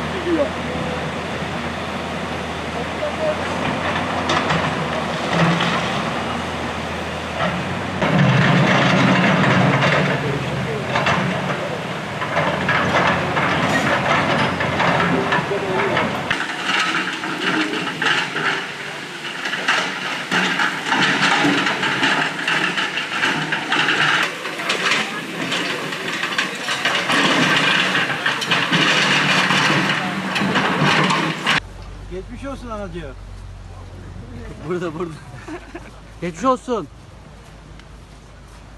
的纪律了。Burada diyor. Burada burada. Geçmiş olsun.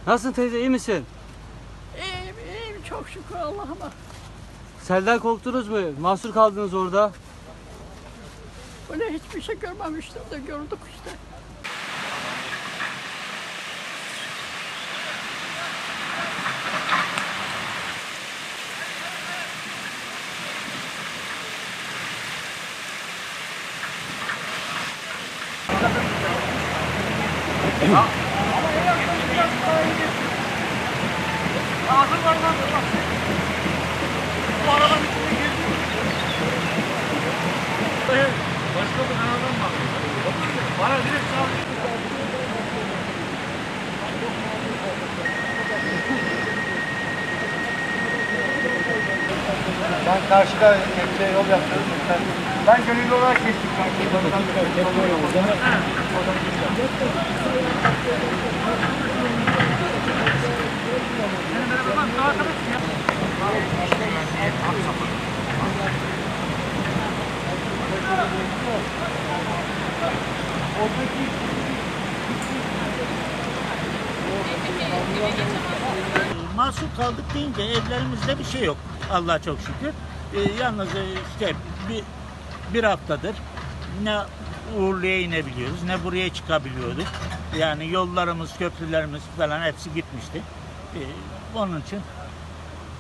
Nasılsın teyze iyi misin? İyiyim, iyiyim çok şükür Allah'ıma. Selden korktunuz mu? Mahsur kaldınız orada. Böyle hiçbir şey görmemiştim de gördük işte. Ben karşıda kepçe yol yapıyorum. Ben, ben gönüllü olarak geçtim karşıda. Mahsur kaldık deyince evlerimizde bir şey yok. Allah çok şükür. Ee, yalnız e, işte bir, bir haftadır ne Uğurlu'ya inebiliyoruz ne buraya çıkabiliyorduk. Yani yollarımız, köprülerimiz falan hepsi gitmişti. Ee, onun için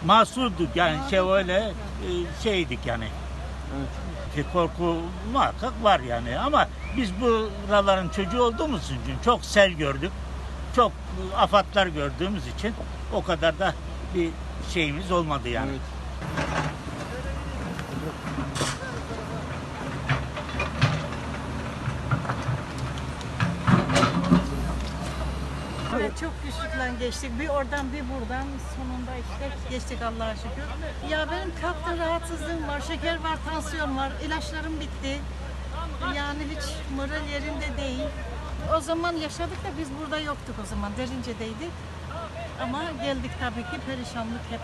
mahsurduk yani şey öyle e, şeydik yani. Ki korku muhakkak var yani ama biz buraların çocuğu olduğumuz için çok sel gördük. Çok afatlar gördüğümüz için o kadar da bir şeyimiz olmadı yani. Evet, çok güçlükle geçtik. Bir oradan bir buradan sonunda işte geçtik Allah'a şükür. Ya benim kalpte rahatsızlığım var, şeker var, tansiyon var, ilaçlarım bitti. Yani hiç moral yerinde değil. O zaman yaşadık da biz burada yoktuk o zaman, Derince'deydik. Ama geldik tabii ki perişanlık hep